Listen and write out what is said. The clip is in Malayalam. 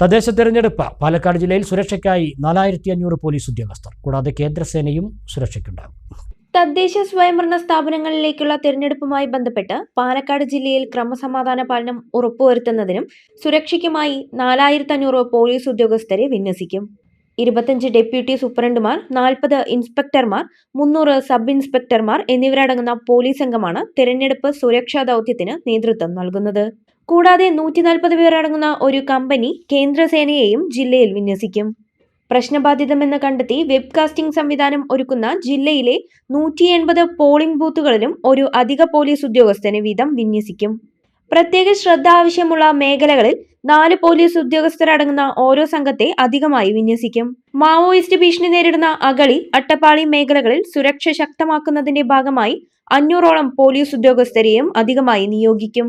തദ്ദേശ തെരഞ്ഞെടുപ്പ് പാലക്കാട് ജില്ലയിൽ സുരക്ഷയ്ക്കായി നാലായിരത്തി അഞ്ഞൂറ് പോലീസ് ഉദ്യോഗസ്ഥർ. കൂടാതെ കേന്ദ്രസേനയും സുരക്ഷയ്ക്കുണ്ടാകും. തദ്ദേശ സ്വയംഭരണ സ്ഥാപനങ്ങളിലേക്കുള്ള തിരഞ്ഞെടുപ്പുമായി ബന്ധപ്പെട്ട് പാലക്കാട് ജില്ലയിൽ ക്രമസമാധാന പാലനം ഉറപ്പുവരുത്തുന്നതിനും സുരക്ഷയ്ക്കുമായി നാലായിരത്തി അഞ്ഞൂറ് പോലീസ് ഉദ്യോഗസ്ഥരെ വിന്യസിക്കും. ഇരുപത്തഞ്ച് ഡെപ്യൂട്ടി സൂപ്രണ്ടുമാർ നാൽപ്പത് ഇൻസ്പെക്ടർമാർ മുന്നൂറ് സബ് ഇൻസ്പെക്ടർമാർ എന്നിവരടങ്ങുന്ന പോലീസ് സംഘമാണ് തിരഞ്ഞെടുപ്പ് സുരക്ഷാ ദൗത്യത്തിന് നേതൃത്വം നൽകുന്നത്. കൂടാതെ നൂറ്റി നാൽപ്പത് പേർ അടങ്ങുന്ന ഒരു കമ്പനി കേന്ദ്രസേനയെയും ജില്ലയിൽ വിന്യസിക്കും. പ്രശ്നബാധിതമെന്ന് കണ്ടെത്തി വെബ്കാസ്റ്റിംഗ് സംവിധാനം ഒരുക്കുന്ന ജില്ലയിലെ നൂറ്റി എൺപത് പോളിംഗ് ബൂത്തുകളിലും ഒരു അധിക പോലീസ് ഉദ്യോഗസ്ഥനെ വീതം വിന്യസിക്കും. പ്രത്യേക ശ്രദ്ധ ആവശ്യമുള്ള മേഖലകളിൽ നാല് പോലീസ് ഉദ്യോഗസ്ഥരടങ്ങുന്ന ഓരോ സംഘത്തെ അധികമായി വിന്യസിക്കും. മാവോയിസ്റ്റ് ഭീഷണി നേരിടുന്ന അഗളി അട്ടപ്പാളി മേഖലകളിൽ സുരക്ഷ ശക്തമാക്കുന്നതിന്റെ ഭാഗമായി അഞ്ഞൂറോളം പോലീസ് ഉദ്യോഗസ്ഥരെയും അധികമായി നിയോഗിക്കും.